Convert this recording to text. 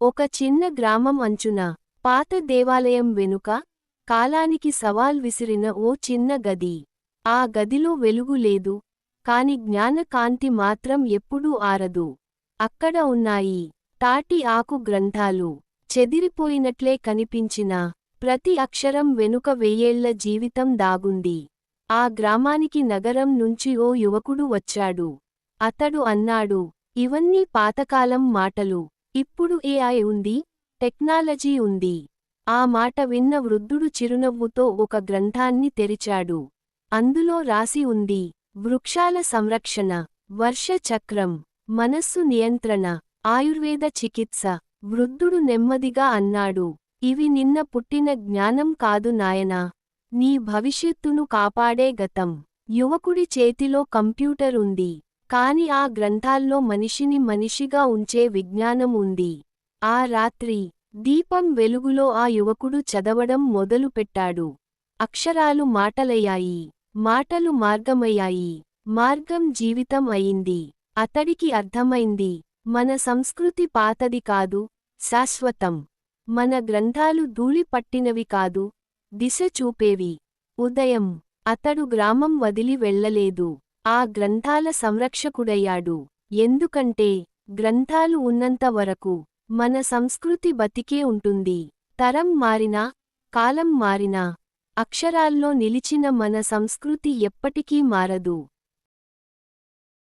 ఒక చిన్న గ్రామం అంచున పాత దేవాలయం వెనుక కాలానికి సవాల్ విసిరిన ఓ చిన్న గది. ఆ గదిలో వెలుగు లేదు కాని జ్ఞానకాంతి మాత్రం ఎప్పుడూ ఆరదు. అక్కడ ఉన్నాయి తాటి ఆకు గ్రంథాలు. చెదిరిపోయినట్లే కనిపించినా ప్రతి అక్షరం వెనుక వెయ్యేళ్ళ జీవితం దాగుంది. ఆ గ్రామానికి నగరం నుంచి ఓ యువకుడు వచ్చాడు. అతడు అన్నాడు ఇవన్నీ పాతకాలం మాటలు. ఇప్పుడు ఏఐ ఉంది టెక్నాలజీ ఉంది. ఆ మాట విన్న వృద్ధుడు చిరునవ్వుతో ఒక గ్రంథాన్ని తెరిచాడు. అందులో రాసి ఉంది వృక్షాల సంరక్షణ వర్ష చక్రం మనస్సు నియంత్రణ ఆయుర్వేద చికిత్స. వృద్ధుడు నెమ్మదిగా అన్నాడు ఇవి నిన్న పుట్టిన జ్ఞానం కాదు నాయనా. నీ భవిష్యత్తును కాపాడే గతం. యువకుడి చేతిలో కంప్యూటర్ ఉంది. కాని ఆ గ్రంథాల్లో మనిషిని మనిషిగా ఉంచే విజ్ఞానం ఉంది. ఆ రాత్రి దీపం వెలుగులో ఆ యువకుడు చదవడం మొదలుపెట్టాడు. అక్షరాలు మాటలయ్యాయి. మాటలు మార్గమయ్యాయి. మార్గం జీవితం అయింది. అతడికి అర్థమైంది. మన సంస్కృతి పాతది కాదు. శాశ్వతం. మన గ్రంథాలు ధూళి పట్టినవి కాదు. దిశ చూపేవి. ఉదయం. అతడు గ్రామం వదిలి వెళ్ళలేదు. ఆ గ్రంథాల సంరక్షకుడయ్యాడు. ఎందుకంటే గ్రంథాలు ఉన్నంత వరకు మన సంస్కృతి బతికే ఉంటుంది. తరం మారినా కాలం మారినా అక్షరాల్లో నిలిచిన మన సంస్కృతి ఎప్పటికీ మారదు.